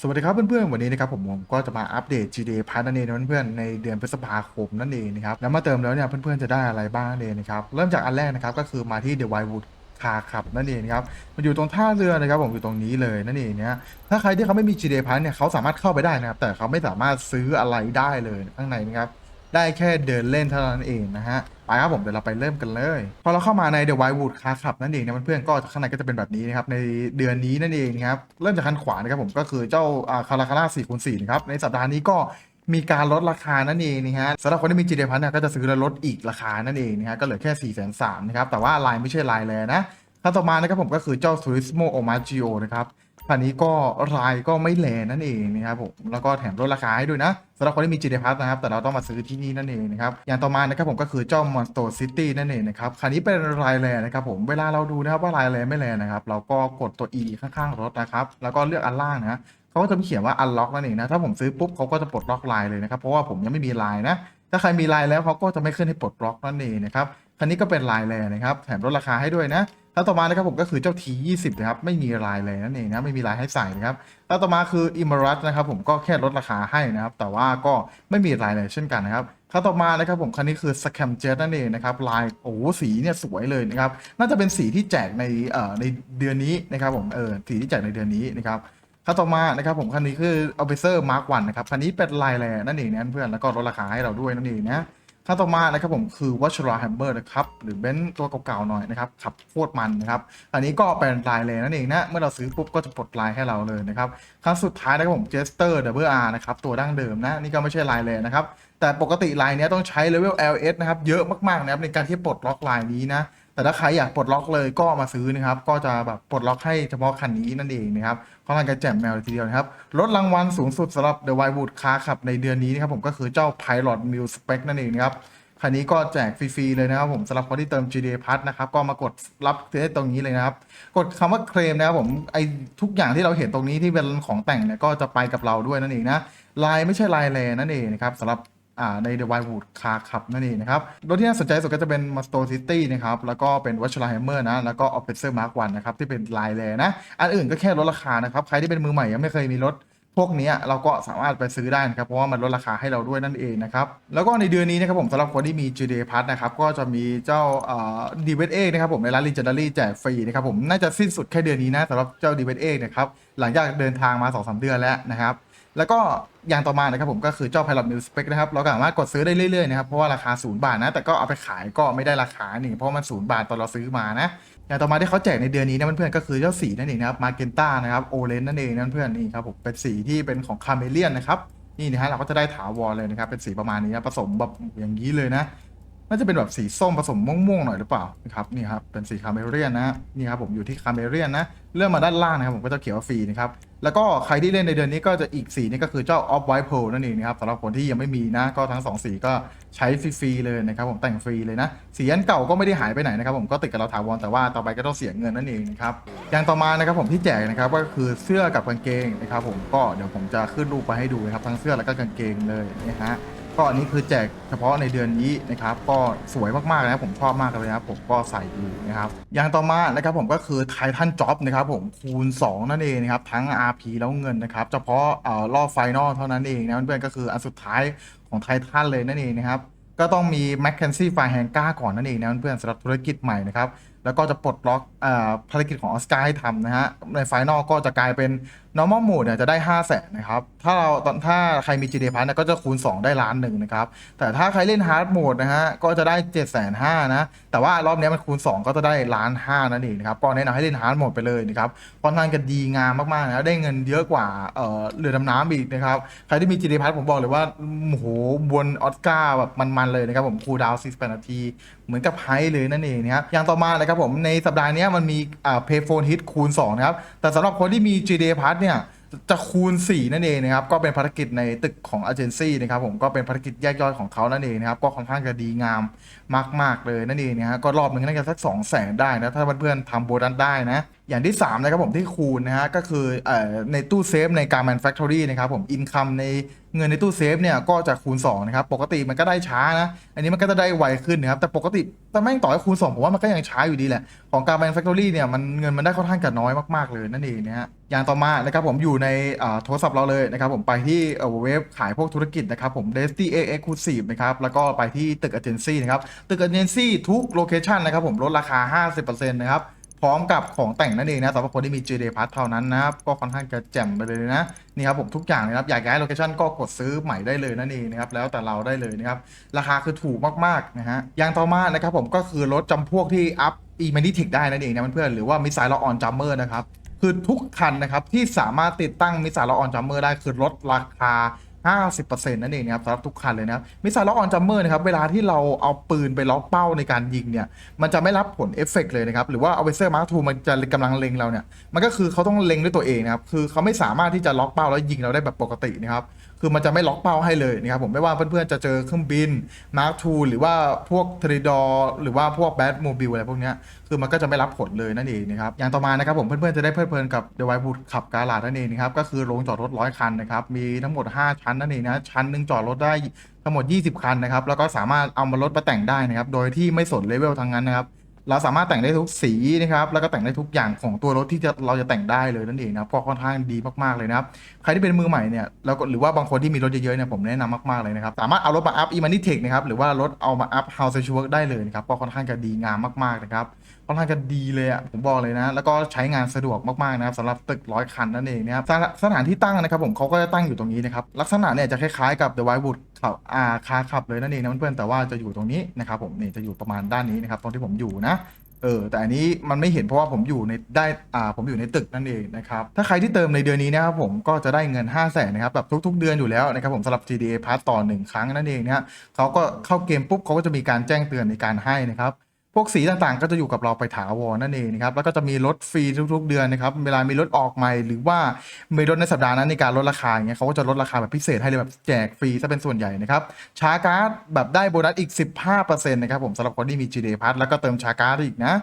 สวัสดีครับเพื่อนๆ วันนี้นะครับผมผมก็จะมาอัปเดต GTA p a s s นั่นเองนะเพื่อนๆในเดือนพฤษภาคมนั่นเองนะครับแล้วมาเติมแล้วเนี่ยเพื่อนๆจะได้อะไรบ้างนั่นเองนะครับเริ่มจากอันแรกนะครับก็คือมาที่ The Wildwood คาขับนั่นเองนะครับมันอยู่ตรงท่าเรือนะครับผมอยู่ตรงนี้เลยนั่นเองเนี่ยถ้าใครที่เขาไม่มี GTA p a s s เนี่ยเขาสามารถเข้าไปได้นะครับแต่เขาไม่สามารถซื้ออะไรได้เลยข้างในนะครับได้แค่เดินเล่นเท่านั้นเองนะฮะ ไปครับผมเดี๋ยวเราไปเริ่มกันเลย พอเราเข้ามาใน The Wildwood Car Club นั่นเองนะเพื่อนๆก็ข้างในก็จะเป็นแบบนี้นะครับในเดือนนี้นั่นเองนะครับเริ่มจากคันขวานะครับผมก็คือเจ้าคาราคาร่า4คูณ4นะครับในสัปดาห์นี้ก็มีการลดราคานั่นเองนะฮะสำหรับคนที่มี GD พันเนี่ยก็จะซื้อแล้วลดอีกราคานั่นเองนะฮะก็เหลือแค่4ี่แสนสามนะครับแต่ว่าลายไม่ใช่ลายแลนะคันต่อมานะครับผมก็คือเจ้า Turismo Omaggio นะครับ คันนี้ก็ลายก็ไม่แลนั่นเองนะครับผมแล้วก็แถมลดราคาให้ด้วยนะสำหรับคนที่มี GD Pass นะครับ แต่เราต้องมาซื้อที่นี่นั่นเองนะครับ อย่างต่อมานะครับผมก็คือเจ้า Monster City นั่นเองนะครับ คันนี้เป็นลายแลนะครับผม เวลาเราดูนะครับว่าลายแลไม่แลนะครับ เราก็กดตัว E ข้างๆรถนะครับ แล้วก็เลือกอันล่างนะเขาก็จะมีเขียนว่า unlock นั่นเองนะ ถ้าผมซื้อปุ๊บเขาก็จะปลดล็อกลายเลยนะครับ เพราะว่าผมยังไม่มีลายนะ ถ้าใครมีลายแล้วเขาก็จะไม่ขึ้นให้ปลดล็อกนั่นเองนะครับ คันนี้ก็เป็นลายแลนะครับ แถมลดราคาให้ด้วยนะ แล้วต่อมานะครับผมก็คือเจ้า T20 นะครับไม่มีลายเลยนั่นเองนะไม่มีลายให้ใส่นะครับแล้วต่อมาคือ i m a r a t นะครับผมก็แค่ลดราคาให้นะครับแต่ว่าก็ไม่มีลายเลยเช่นกันนะครับขั้นต่อมานะครับผมคันนี้คือ Scam Jet นั่นเองนะครับลายโอ้สีเนี่ยสวยเลยนะครับน่าจะเป็นสีที่แจกในเอ่อในเดือนนี้นะครับผมเออสีที่แจกในเดือนนี้นะครับขั้นต่อมานะครับผมคันนี้คือ Officer Mark 1นะครับคันนี้เป็นลายแลนั่นเองนะเพื่อนแล้วก็ลดราคาให้เราด้วยนั่นเองนะ ขั้นต่อมานะครับผมคือวัชราแฮมเบอร์นะครับหรือเบนซ์ตัวเก่าๆหน่อยนะครับขับโคตรมันนะครับอันนี้ก็เป็นลายเลยนั่นเองนะเมื่อเราซื้อปุ๊บก็จะปลดลายให้เราเลยนะครับครั้งสุดท้ายนะครับผมเจสเตอร์ดับเบิลอาร์นะครับตัวดั้งเดิมนะนี่ก็ไม่ใช่ลายเลยนะครับแต่ปกติลายนี้ต้องใช้เลเวล LS นะครับเยอะมากๆนะครับในการที่ปลดล็อกลายนี้นะ แต่ถ้าใครอยากปลดล็อกเลยก็มาซื้อนะครับ ก็จะแบบปลดล็อกให้เฉพาะคันนี้นั่นเองนะครับค่อนข้างจะแจ่มแมวเลยทีเดียวนะครับลดรางวัลสูงสุดสำหรับ The Wildwood Car ขับในเดือนนี้นะครับผมก็คือเจ้า Pilot Mil Spec นั่นเองนะครับคันนี้ก็แจกฟรี ๆ เลยนะครับผมสำหรับคนที่เติม GTA Plus นะครับก็มากดรับได้ตรงนี้เลยนะครับ กดคำว่าเคลมนะครับผมไอทุกอย่างที่เราเห็นตรงนี้ที่เป็นของแต่งเนี่ยก็จะไปกับเราด้วยนั่นเองนะลายไม่ใช่ลายแลนั่นเองนะครับสำหรับ อ่าใน The Wildwood Car Club นั่นเองนะครับรถที่น่าสนใจสุดก็จะเป็น m a s t o City นะครับแล้วก็เป็น w a t c h l a Hammer นะแล้วก็ Officer Mark 1นะครับที่เป็นลายแลนะอันอื่นก็แค่ลดราคานะครับใครที่เป็นมือใหม่ยังไม่เคยมีรถพวกนี้เราก็สามารถไปซื้อได้นะครับ เพราะว่ามันลดราคาให้เราด้วยนั่นเองนะครับ แล้วก็ในเดือนนี้นะครับผมสำหรับคนที่มี GTA Pass นะครับ ก็จะมีเจ้าดีเวทเอนะครับผมในร้าน Legendary แจกฟรีนะครับผมน่าจะสิ้นสุดแค่เดือนนี้นะสำหรับเจ้าดีเวทเอนะครับ หลังจากเดินทางมา 2-3 เดือนแล้วนะครับ แล้วก็ ย่างต่อมานะครับผมก็คือเจ้า Pilot New Spec นะครับเราก็สามารถกดซื้อได้เรื่อยๆนะครับเพราะว่าราคาศูนย์บาทนะ แต่ก็เอาไปขายก็ไม่ได้ราคานี่เพราะมันศูนย์บาทตอนเราซื้อมานะอย่างต่อมาที่เขาแจกในเดือนนี้นะเพื่อนๆก็คือเจ้าสีนั่นเองนะครับมาเกนต้านะครับโอเลนนั่นเองนะเพื่อนๆนี่ครับผมเป็นสีที่เป็นของคาเมเลียนนะครับนี่นะฮะเราก็จะได้ถาวรเลยนะครับเป็นสีประมาณนี้นะผสมแบบอย่างนี้เลยนะน่าจะเป็นแบบสีส้มผสมม่วงๆหน่อยหรือเปล่านะครับนี่ครับเป็นสีคาเมเลียนนะนี่ครับผมอยู่ที่คาเมเลียนนะ เลื่อนมาด้านล่างนะครับผมก็จะเขียนว่าฟรีนะครับแล้วก็ใครที่เล่นในเดือนนี้ก็จะอีกสีนี่ก็คือเจ้า Off White Pearl นั่นเองนะครับสำหรับคนที่ยังไม่มีนะก็ทั้งสองสีก็ใช้ฟรีๆเลยนะครับผมแต่งฟรีเลยนะสีอันเก่าก็ไม่ได้หายไปไหนนะครับผมก็ติดกับเราถาวรแต่ว่าต่อไปก็ต้องเสียเงินนั่นเองนะครับอย่างต่อมานะครับผมที่แจกนะครับก็คือเสื้อกับกางเกงนะครับผมก็เดี๋ยวผมจะขึ้นรูปไปให้ดูนะครับทั้งเสื้อแล้วก็กางเกงเลยนะฮะ ก็อันนี้คือแจกเฉพาะในเดือนนี้นะครับ ก็สวยมากๆนะครับผมชอบมากเลยนะครับผมก็ใส่อยู่นะครับอย่างต่อมานะครับผมก็คือไททันจ็อบนะครับผมคูณ 2 นั่นเองนะครับทั้ง RP แล้วเงินนะครับเฉพาะเอ่อรอบไฟนอลเท่านั้นเองนะเพื่อนๆก็คืออันสุดท้ายของไททันเลยนั่นเองนะครับก็ต้องมี m c k คนซี่ไฟแฮงก้าก่อนนั่นเองนะเพื่อนๆสำหรับธุรกิจใหม่นะครับ แล้วก็จะปลดล็อกเอ่อภารกิจของออสการ์ให้ทำนะฮะในไฟนอลก็จะกลายเป็น normal mode เนี่ยจะได้5 0 0แสนนะครับ ถ้าเราตอนถ้าใครมี GD Pass เนี่ยก็จะคูณ 2 ได้ล้านหนึ่งนะครับ แต่ถ้าใครเล่น hard mode นะฮะ ก็จะได้ 7 5 0 0 0นะ แต่ว่ารอบนี้มันคูณ 2 ก็จะได้ล้านห้านั่นเองนะครับ ก็แนะนำให้เล่น hard mode ไปเลยนะครับค่อนข้างจะดีงามมากๆนะ ได้เงินเยอะกว่าเอ่อเรือดำน้ำอีกนะครับ ใครที่มี GD Pass ผมบอกเลยว่า โอ้โห บนออสการ์แบบมันๆเลยนะครับผมคูลดาวน์48นาที เหมือนกับไฮเลยนั่นเองนะครับ อย่างต่อมานะครับผม ในสัปดาห์นี้มันมีอ่าเพย์โฟนฮิตคูณ2นะครับ แต่สำหรับคนที่มี GD Pass เนี่ยจะคูณ 4 นั่นเองนะครับ ก็เป็นภารกิจในตึกของเอเจนซี่นะครับผมก็เป็นภารกิจแยกย่อยของเขานั่นเองนะครับ ก็ค่อนข้างจะดีงามมาก ๆ เลยนั่นเองนะฮะก็รอบหนึ่งน่าจะสัก2 0 0แสนได้นะ ถ้าเพื่อนๆทำโบนัสได้นะ อย่างที่ 3 นะครับผมที่คูณนะฮะก็คืออในตู้เซฟในการ manufactory นะครับผมอินคัมในเงินในตู้เซฟเนี่ยก็จะคูณ2นะครับปกติมันก็ได้ช้านะอันนี้มันก็จะได้ไวขึ้นนะครับแต่ปกติแต่แม่งต่อให้คูณ 2 ผมว่ามันก็ยังช้าอยู่ดีแหละ ของการ manufactory เนี่ยมันเงินมันได้ค่อนข้างจะน้อยมากๆเลยนั่นเองนะฮะอย่างต่อมานะครับผมอยู่ในโทรศัพท์เราเลยนะครับผมไปที่เว็บขายพวกธุรกิจนะครับผม d e s t y Exclusive นะครับแล้วก็ไปที่ตึก Agency นะครับตึก Agency ทุกโลเคชันนะครับผมลดราคา 50%นะครับ พร้อมกับของแต่งนั่นเองนะสำหรับคนที่มี JD Pass เท่านั้นนะครับก็ค่อนข้างจะแจ่มไปเลยนะนี่ครับผมทุกอย่างนะครับอยากย้ายโลเคชันก็กดซื้อใหม่ได้เลยนั่นเองนะครับแล้วแต่เราได้เลยนะครับราคาคือถูกมากๆนะฮะอย่างต่อมานะครับผมก็คือรถจำพวกที่อัพ e m a n i t i c ได้นั่นเองนะเพื่อนๆหรือว่ามิสไซล์ลออนจัมเมอร์นะครับคือทุกคันนะครับที่สามารถติดตั้งมิสไซล์ลออนจัมเมอร์ได้คือลดราคา 50%นั่นเองนะครับสำหรับทุกคันเลยนะครับมิสไซล์ล็อกออนจัมเมอร์นะครับเวลาที่เราเอาปืนไปล็อกเป้าในการยิงเนี่ยมันจะไม่รับผลเอฟเฟกต์เลยนะครับหรือว่าเอาเวเซอร์มาร์คทูมันจะกำลังเล็งเราเนี่ยมันก็คือเขาต้องเล็งด้วยตัวเองนะครับคือเขาไม่สามารถที่จะล็อกเป้าแล้วยิงเราได้แบบปกตินะครับ คือมันจะไม่ล็อกเป้าให้เลยนะครับผมไม่ว่าเพื่อนๆจะเจอเครื่องบินมาร์คทูหรือว่าพวกเทริดอหรือว่าพวกแบทโมบิลอะไรพวกนี้คือมันก็จะไม่รับผลเลยนั่นเองนะครับอย่างต่อมานะครับผมเพื่อนๆจะได้เพลิดเพลินกับเดวายบูดขับกาลาดนั่นเองนะครับก็คือโรงจอดรถร้อยคันนะครับมีทั้งหมด 5 ชั้นนั่นเองนะชั้นหนึ่งจอดรถได้ทั้งหมด 20 คันนะครับแล้วก็สามารถเอามารถมาแต่งได้นะครับโดยที่ไม่สนเลเวลทั้งนั้นนะครับ เราสามารถแต่งได้ทุกสีนะครับ แล้วก็แต่งได้ทุกอย่างของตัวรถที่จะเราจะแต่งได้เลยนั่นเองนะครับก็ค่อนข้างดีมากๆเลยนะครับ ใครที่เป็นมือใหม่เนี่ยแล้วก็หรือว่าบางคนที่มีรถเยอะๆเนี่ยผมแนะนำมากๆเลยนะครับ สามารถเอารถมาอัพอีมานิเทคนะครับ หรือว่ารถเอามาอัพ House to Work ได้เลยนะครับ ก็ค่อนข้างจะดีงามมากๆนะครับ ค่อนข้างจะดีเลยอะผมบอกเลยนะ แล้วก็ใช้งานสะดวกมากๆนะครับสำหรับตึกร้อยคันนั่นเองนะครับสถสถานที่ตั้งนะครับผมเขาก็จะตั้งอยู่ตรงนี้นะครับลักษณะเนี่ยจะคล้ายๆกับ The Whitewood ขับอาคาขับเลยนั่นเองนะเพื่อนๆแต่ว่าจะอยู่ตรงนี้นะครับผมนี่จะอยู่ประมาณด้านนี้นะครับตรงที่ผมอยู่นะเออแต่อันนี้มันไม่เห็นเพราะว่าผมอยู่ในได้อ่าผมอยู่ในตึกนั่นเองนะครับถ้าใครที่เติมในเดือนนี้นะครับผมก็จะได้เงิน 5 0 0แสนนะครับแบบทุกๆ เดือนอยู่แล้วนะครับผมสำหรับ GTA Pass ต่อ 1 ครั้งนั่นเองนะฮะเขาก็เข้าเกมปุ๊บเขาก็จะมีการแจ้งเตือนในการให้นะครับ พวกสีต่างๆ ก็จะอยู่กับเราไปถาวรนั่นเองนะครับ แล้วก็จะมีลดฟรีทุก ๆ เดือนนะครับ เวลามีรถออกใหม่ หรือว่ามีรถในสัปดาห์นั้นในการลดราคาอย่างเงี้ยเขาก็จะลดราคาแบบพิเศษให้เลยแบบแจกฟรีซะเป็นส่วนใหญ่นะครับ ชาร์การ์ดแบบได้โบนัสอีก 15%นะครับผมสำหรับคนที่มี GD Pass แล้วก็เติมชาร์การ์ดอีกนะ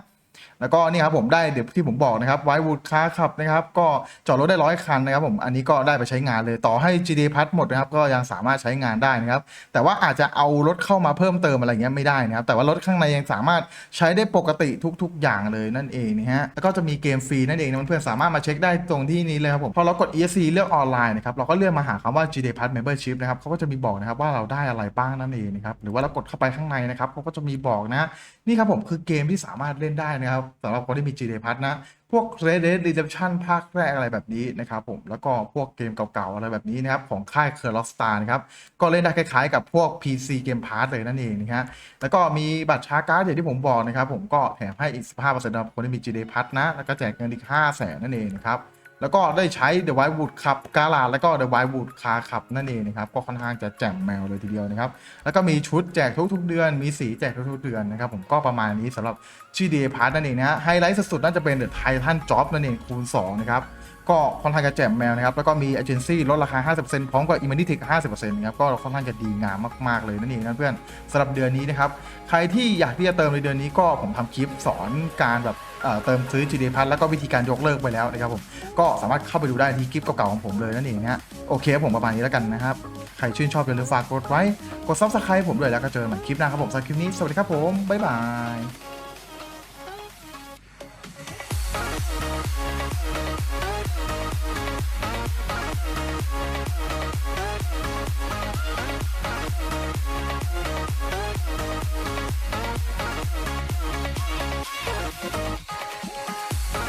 แล้วก็นี่ครับผมได้เดี๋ยวที่ผมบอกนะครับไววูดค้าขับนะครับ ก็จอดรถได้ร้อยคันนะครับผมอันนี้ก็ได้ไปใช้งานเลยต่อให้ GD พัทหมดนะครับก็ยังสามารถใช้งานได้นะครับ แต่ว่าอาจจะเอารถเข้ามาเพิ่มเติมอะไรเงี้ยไม่ได้นะครับ แต่ว่ารถข้างในยังสามารถใช้ได้ปกติทุก ๆ อย่างเลยนั่นเองนะฮะแล้วก็จะมีเกมฟรีนั่นเองนะเพื่อนๆสามารถมาเช็คได้ตรงที่นี้เลยครับผมพอเรากด ESC เลือกออนไลน์นะครับเราก็เลือกมาหาคำว่า GD Pass Membership นะครับเขาก็จะมีบอกนะครับว่าเราได้อะไรบ้างนั่นเองนะครับหรือว่าเรากดเข้าไปข้างในนะครับเขาก็จะมีบอกนะนี่ครับผมคือเกมที่สามารถเล่นได้นะครับสำหรับคนที่มี GD Pass นะ พวก Red Dead Redemption ภาคแรกอะไรแบบนี้นะครับผมแล้วก็พวกเกมเก่าๆ อะไรแบบนี้นะครับ ของค่าย c u r l o s t a r นะครับ ก็เล่นได้คล้ายๆกับพวก PC Game Pass เลยนั่นเองนะฮะแล้วก็มีบัตรชาร์จการ์ดอย่างที่ผมบอกนะครับ ผมก็แถมให้อีก 15%สำหรับคนที่มี GD Pass นะแล้วก็แจกเงินอีก 5 0 0แสนนั่นเองนะครับ แล้วก็ได้ใช้ The Whitewood ขับกาลาแล้วก็ The Whitewood คาขับนั่นเองนะครับ ก็ค่อนข้างจะแจ่มแมวเลยทีเดียวนะครับ แล้วก็มีชุดแจกทุกๆเดือน มีสีแจกทุกๆเดือนนะครับ ผมก็ประมาณนี้สำหรับชีเดพาร์ตนั่นเองนะฮะไฮไลท์สุดๆน่าจะเป็น The Titan Job นั่นเองคูณ2นะครับ ก็ค่อนข้างจะแจ่มแมวนะครับ แล้วก็มีเอเจนซี่ลดราคา 50%พร้อมกับ i m a n i t i c 50%นะครับก็ค่อนข้างจะดีงามมาก ๆ เลยนั่นเองนะเพื่อนสำหรับเดือนนี้นะครับ ใครที่อยากที่จะเติมในเดือนนี้ก็ผมทำคลิปสอนการแบบเติมซื้อ GD Pass แล้วก็วิธีการยกเลิกไปแล้วนะครับผมก็สามารถเข้าไปดูได้ที่คลิปเก่าๆของผมเลยนั่นเองนะฮะโอเคผมประมาณนี้แล้วกันนะครับใครชื่นชอบอย่าลืมฝากกดไว้กด subscribe ผมด้วยแล้วก็เจอกันใหม่คลิปหน้าครับผมสำหรับคลิปนี้สวัสดีครับผมบ๊ายบาย